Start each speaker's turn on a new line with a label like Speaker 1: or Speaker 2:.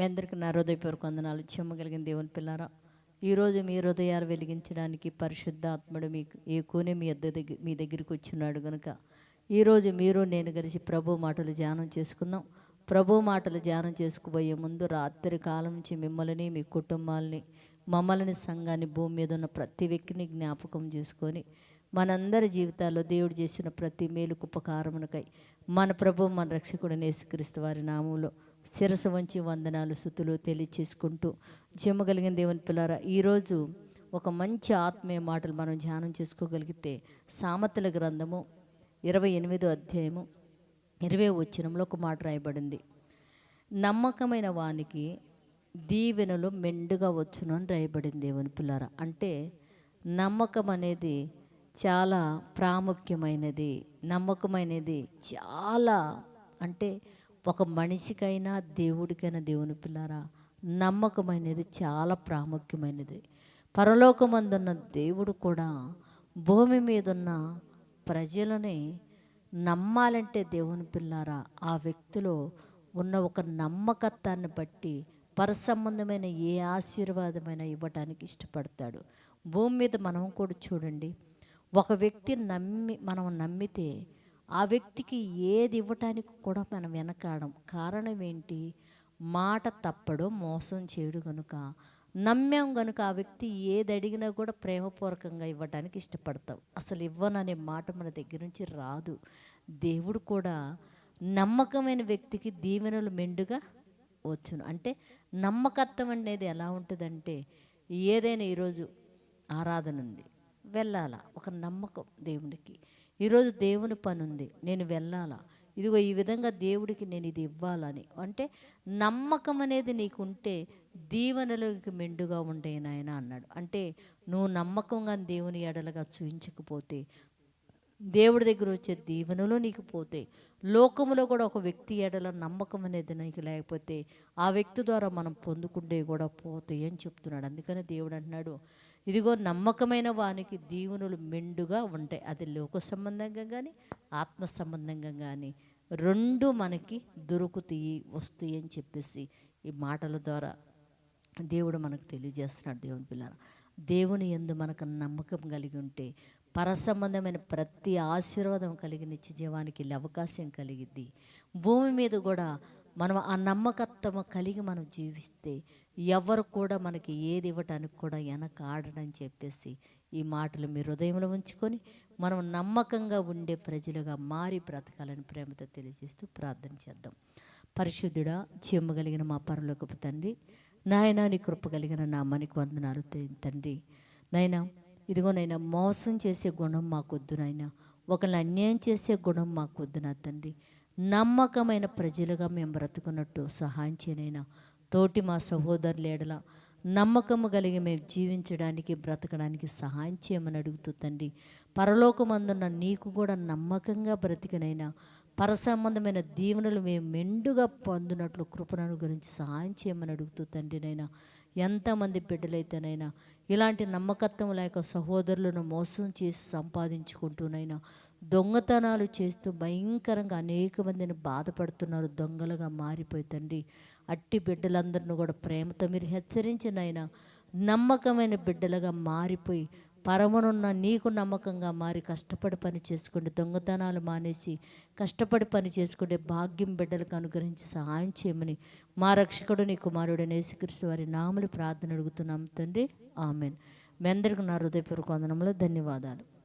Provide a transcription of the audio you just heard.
Speaker 1: మీ అందరికీ నా హృదయపూర్వక వందనాలు. చెమ్మగలిగిన దేవుని పిల్లారా ఈరోజు మీ హృదయాలు వెలిగించడానికి పరిశుద్ధాత్ముడు మీకు ఏ కోనే మీ అద్దె దగ్గర మీ దగ్గరికి వచ్చినాడు కనుక ఈరోజు మీరు నేను కలిసి ప్రభు మాటలు ధ్యానం చేసుకుందాం. ప్రభు మాటలు ధ్యానం చేసుకుపోయే ముందు రాత్రి కాలం నుంచి మిమ్మల్ని మీ కుటుంబాలని మమ్మల్ని సంఘాన్ని భూమి మీద ఉన్న ప్రతి వ్యక్తిని జ్ఞాపకం చేసుకొని మనందరి జీవితాల్లో దేవుడు చేసిన ప్రతి మేలుకు ఉపకారమునకై మన ప్రభు మన రక్షకుడు నేసుక్రీస్తు వారి నామంలో శిరస వంచి వందనాలు సుతులు తెలియచేసుకుంటూ జమ్మగలిగిన దేవుని పిల్లారా ఈరోజు ఒక మంచి ఆత్మీయ మాటలు మనం ధ్యానం చేసుకోగలిగితే సామతల గ్రంథము ఇరవై ఎనిమిదో అధ్యాయము ఇరవై వచ్చినంలో ఒక మాట రాయబడింది. నమ్మకమైన వానికి దీవెనలు మెండుగా వచ్చును అని రాయబడింది దేవుని పిల్లార. అంటే నమ్మకం అనేది చాలా ప్రాముఖ్యమైనది. నమ్మకమైనది చాలా అంటే ఒక మనిషికైనా దేవుడికైనా దేవుని పిల్లారా నమ్మకమైనది చాలా ప్రాముఖ్యమైనది. పరలోకమందున్న దేవుడు కూడా భూమి మీద ఉన్న ప్రజలని నమ్మాలంటే దేవుని పిల్లారా ఆ వ్యక్తిలో ఉన్న ఒక నమ్మకత్వాన్ని బట్టి పరసంబంధమైన ఏ ఆశీర్వాదమైనా ఇవ్వటానికి ఇష్టపడతాడు. భూమి మీద మనం కూడా చూడండి ఒక వ్యక్తి నమ్మి మనం నమ్మితే ఆ వ్యక్తికి ఏది ఇవ్వటానికి కూడా మనం వెనకాడం. కారణం ఏంటి? మాట తప్పడు మోసం చేయడు కనుక నమ్మాం కనుక ఆ వ్యక్తి ఏది అడిగినా కూడా ప్రేమపూర్వకంగా ఇవ్వడానికి ఇష్టపడతాం. అసలు ఇవ్వననే మాట మన దగ్గర నుంచి రాదు. దేవుడు కూడా నమ్మకమైన వ్యక్తికి దీవెనలు మెండుగా వచ్చును. అంటే నమ్మకత్వం అనేది ఎలా ఉంటుందంటే ఏదైనా ఈరోజు ఆరాధన ఉంది. వెళ్ళాలా? ఒక నమ్మకం దేవునికి. ఈరోజు దేవుని పని ఉంది నేను వెళ్ళాలా? ఇదిగో ఈ విధంగా దేవుడికి నేను ఇది ఇవ్వాలని. అంటే నమ్మకం అనేది నీకుంటే దీవెనలకు మెండుగా ఉండే నాయన అన్నాడు. అంటే నువ్వు నమ్మకంగా దేవుని ఎడలుగా చూయించకపోతే దేవుడి దగ్గర వచ్చే దీవెనలు నీకు పోతే లోకంలో కూడా ఒక వ్యక్తి ఎడల నమ్మకం అనేది నీకు లేకపోతే ఆ వ్యక్తి ద్వారా మనం పొందుకుంటే కూడా పోతాయి అని చెప్తున్నాడు. అందుకని దేవుడు అంటున్నాడు ఇదిగో నమ్మకమైన వానికి దీవెనలు మెండుగా ఉంటాయి. అది లోక సంబంధంగా కానీ ఆత్మ సంబంధంగా కానీ రెండు మనకి దొరుకుతాయి వస్తాయి అని చెప్పేసి ఈ మాటల ద్వారా దేవుడు మనకు తెలియజేస్తున్నాడు దేవుని పిల్లల దేవుని ఎందు మనకు నమ్మకం కలిగి ఉంటే పరసంబంధమైన ప్రతి ఆశీర్వాదం కలిగి నిత్య జీవానికి వెళ్ళే అవకాశం కలిగిద్ది. భూమి మీద కూడా మనం ఆ నమ్మకత్వం కలిగి మనం జీవిస్తే ఎవరు కూడా మనకి ఏది ఇవ్వటానికి కూడా వెనక ఆడడని చెప్పేసి ఈ మాటలు మీ హృదయంలో ఉంచుకొని మనం నమ్మకంగా ఉండే ప్రజలుగా మారి బ్రతకాలని ప్రేమతో తెలియజేస్తూ ప్రార్థన చేద్దాం. పరిశుద్ధుడా చెమ్మగలిగిన మా పరలోకపు తండ్రి నాయనా నీ కృప కలిగిన నా మనకి వందనాలు తండ్రి. నాయనా ఇదిగో నైనా మోసం చేసే గుణం మాకొద్దు నాయన. ఒకరిని అన్యాయం చేసే గుణం మాకొద్దు నా తండ్రి. నమ్మకమైన ప్రజలుగా మేము బ్రతుకున్నట్టు సహాయం చేయనైనా తోటి మా సహోదరులు ఏడల నమ్మకము కలిగి మేము జీవించడానికి బ్రతకడానికి సహాయం చేయమని అడుగుతూ తండ్రి. పరలోకమందున్న నీకు కూడా నమ్మకంగా బ్రతికనైనా పరసంబంధమైన దీవెనలు మేము మెండుగా పొందినట్లు కృపణను గురించి సహాయం చేయమని అడుగుతూ తండ్రినైనా ఎంతమంది బిడ్డలైతేనైనా ఇలాంటి నమ్మకత్వం లేక సహోదరులను మోసం చేసి సంపాదించుకుంటూనైనా దొంగతనాలు చేస్తూ భయంకరంగా అనేక మందిని బాధపడుతున్నారు దొంగలుగా మారిపోయి తండ్రి. అట్టి బిడ్డలందరిని కూడా ప్రేమతో మీరు హెచ్చరించినైనా నమ్మకమైన బిడ్డలుగా మారిపోయి పరమనున్న నీకు నమ్మకంగా మారి కష్టపడి పని చేసుకుంటే దొంగతనాలు మానేసి కష్టపడి పని చేసుకుంటే భాగ్యం బిడ్డలకు అనుగ్రహించి సహాయం చేయమని మా రక్షకుడు నీ కుమారుడు యేసుక్రీస్తు వారి నామలు ప్రార్థన అడుగుతున్నాం తండ్రి. ఆమెన్. మీ అందరికీ నా హృదయపూర్వక వందనములు ధన్యవాదాలు.